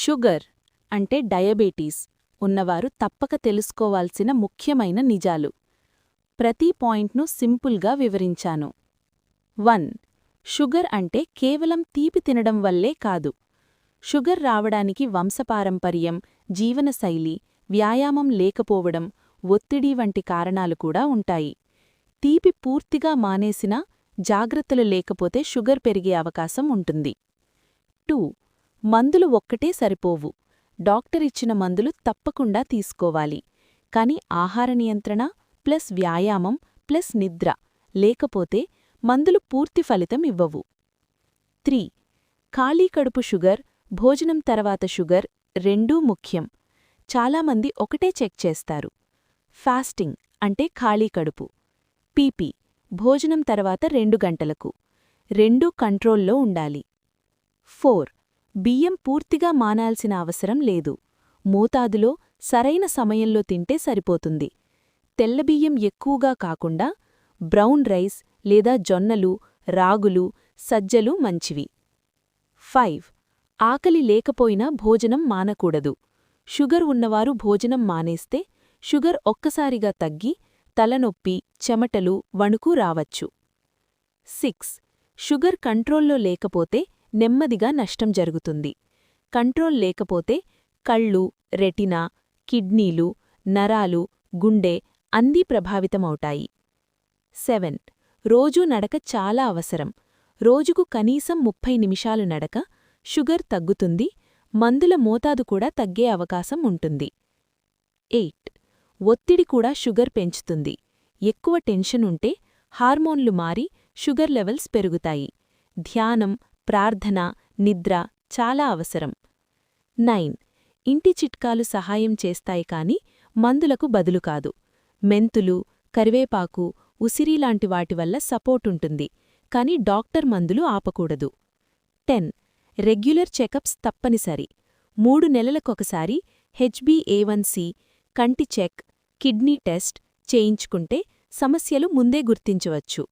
Sugar అంటే diabetes ఉన్నవారు తప్పక తెలుసుకోవాల్సిన ముఖ్యమైన నిజాలు. ప్రతి పాయింట్ను సింపుల్గా వివరించాను. వన్ షుగర్ అంటే కేవలం తీపి తినడం వల్లే కాదు. షుగర్ రావడానికి వంశపారంపర్యం జీవనశైలి వ్యాయామం లేకపోవడం ఒత్తిడి వంటి కారణాలు కూడా ఉంటాయి. తీపి పూర్తిగా మానేసినా జాగ్రత్తలు లేకపోతే షుగర్ పెరిగే అవకాశం ఉంటుంది. టూ మందులు ఒక్కటే సరిపోవు. డాక్టరిచ్చిన మందులు తప్పకుండా తీసుకోవాలి. కాని ఆహార నియంత్రణ ప్లస్ వ్యాయామం ప్లస్ నిద్ర లేకపోతే మందులు పూర్తి ఫలితం ఇవ్వవు. త్రీ. ఖాళీ కడుపు షుగర్ భోజనం తర్వాత షుగర్ రెండూ ముఖ్యం. చాలామంది ఒకటే చెక్ చేస్తారు. ఫాస్టింగ్ అంటే ఖాళీ కడుపు. పీపీ భోజనం తర్వాత రెండు గంటలకు. రెండూ కంట్రోల్లో ఉండాలి. ఫోర్. బియ్యం పూర్తిగా మానాల్సిన అవసరం లేదు. మోతాదులో సరైన సమయంలో తింటే సరిపోతుంది. తెల్లబియ్యం ఎక్కువగా కాకుండా బ్రౌన్ రైస్ లేదా జొన్నలు రాగులు సజ్జలు మంచివి. ఫైవ్. ఆకలి లేకపోయినా భోజనం మానకూడదు. షుగర్ ఉన్నవారు భోజనం మానేస్తే షుగర్ ఒక్కసారిగా తగ్గి తలనొప్పి చెమటలు వణుకు రావచ్చు. సిక్స్. షుగర్ కంట్రోల్లో లేకపోతే నెమ్మదిగా నష్టం జరుగుతుంది. కంట్రోల్ లేకపోతే కళ్ళు రెటినా కిడ్నీలు నరాలు గుండె అన్నీ ప్రభావితమవుతాయి. సెవెన్. రోజూ నడక చాలా అవసరం. రోజుకు కనీసం ముప్పై నిమిషాలు నడక షుగర్ తగ్గుతుంది. మందుల మోతాదు కూడా తగ్గే అవకాశం ఉంటుంది. ఎయిట్. ఒత్తిడి కూడా షుగర్ పెంచుతుంది. ఎక్కువ టెన్షన్ ఉంటే హార్మోన్లు మారి షుగర్ లెవెల్స్ పెరుగుతాయి. ధ్యానం ప్రార్థన నిద్ర చాలా అవసరం. నైన్. ఇంటి చిట్కాలు సహాయం చేస్తాయి కాని మందులకు బదులు కాదు. మెంతులు కరివేపాకు ఉసిరిలాంటి వాటి వల్ల సపోర్టుంటుంది కాని డాక్టర్ మందులు ఆపకూడదు. టెన్. రెగ్యులర్ చెకప్స్ తప్పనిసరి. మూడు నెలలకొకసారి హెచ్బిఏవన్సి కంటి చెక్ కిడ్నీ టెస్ట్ చేయించుకుంటే సమస్యలు ముందే గుర్తించవచ్చు.